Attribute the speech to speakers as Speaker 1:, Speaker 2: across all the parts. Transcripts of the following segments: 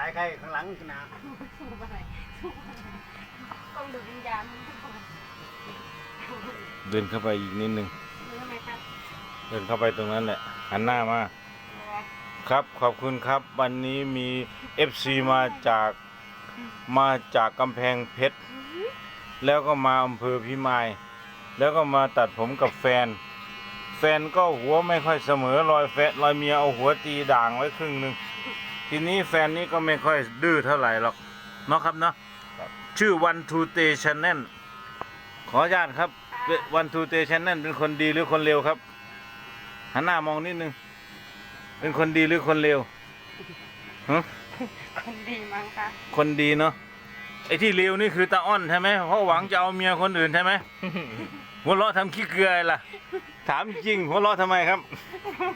Speaker 1: ถ่ายใครข้างหลังนะ
Speaker 2: สู้อะไรสู้อะไรต้องดูวิญญาณทุกคน
Speaker 3: เดินเข้าไปอีกนิดนึง
Speaker 2: รู้ไหมครับ
Speaker 3: เดินเข้าไปตรงนั้นแหละหันหน้ามา ครับขอบคุณครับ วันนี้มี FC มาจากมาจากกำแพงเพชร แล้วก็มาอำเภอพิมาย แล้วก็มาตัดผมกับแฟน แฟนก็หัวไม่ค่อยเสมอรอยแฟนรอยเมียเอาหัวตีด่างไว้ครึ่งหนึ่ง ทีนี้แฟนนี้ก็ไม่ค่อยดื้อเท่าไหร่หรอกเนาะครับเนาะชื่อวันทูเตชันแนนขออนุญาตครับวันทูเตชันแนนเป็นคนดีหรือคนเลวครับหันหน้ามองนิดนึง เป็นคนดีหรือคนเลวฮะ
Speaker 2: คนดีมั้งคะ
Speaker 3: คนดีเนาะไอ้ที่เลวนี่คือตาอ้อนใช่ไหมเพราะหวังจะเอาเมียคนอื่นใช่ไหมหัวเราะทำขี้เกลืออะไรล่ะ ถามจริงหัวเราะทำไมครับ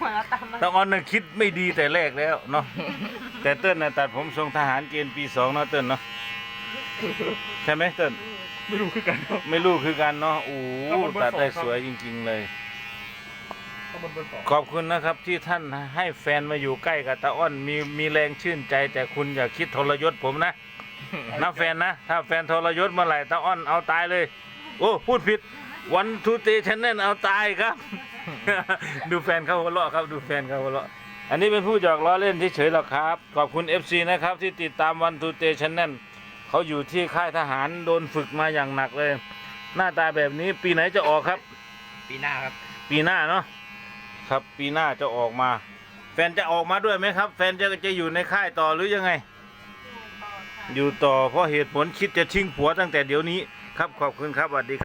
Speaker 2: หัวเราะตามมา
Speaker 3: ตาอ้อนน่ะคิดไม่ดีแต่แรกแล้วเนาะ แต่เติ้ลน่ะตัดผมทรงทหารเกณฑ์ปีสองเนาะเติ้ลเนาะ ใช่ไหมเติ้ล
Speaker 4: ไม่รู้คือกันครับ
Speaker 3: ไม่รู้คือกันเนาะ โอ้โห
Speaker 4: ต้องบนเบอร์
Speaker 3: ตัดได้
Speaker 4: สองครับ
Speaker 3: สวยจริง ๆ เลย
Speaker 4: ต้องบนเบอร์สอง
Speaker 3: ขอบคุณนะครับที่ท่านให้แฟนมาอยู่ใกล้กับตาอ้อนมีมีแรงชื่นใจ แต่คุณอย่าคิดทรยศผมนะ นะแฟนนะ ถ้าแฟนทรยศเมื่อไหร่ตาอ้อนเอาตายเลย โอ้พูดผิด วันทูเตชันแนนเอาตายครับ ดูแฟนเขาหัวเราะครับดูแฟนเขาหัวเราะอันนี้เป็นผู้หยอกล้อเล่นเฉยๆหรอกครับ ขอบคุณ FC นะครับที่ติดตามวันทูเตชันแนนเขาอยู่ที่ค่ายทหารโดนฝึกมาอย่างหนักเลย หน้าตาแบบนี้ปีไหนจะออกครับ
Speaker 4: ปีหน้าครับ
Speaker 3: ปีหน้าเนาะครับปีหน้าจะออกมา แฟนจะออกมาด้วยไหมครับ แฟนจะจะอยู่ในค่ายต่อหรือยังไง อยู่ต่อเพราะเหตุผลคิดจะทิ้งผัวตั้งแต่เดี๋ยวนี้ครับขอบคุณครับสวัสดีครับ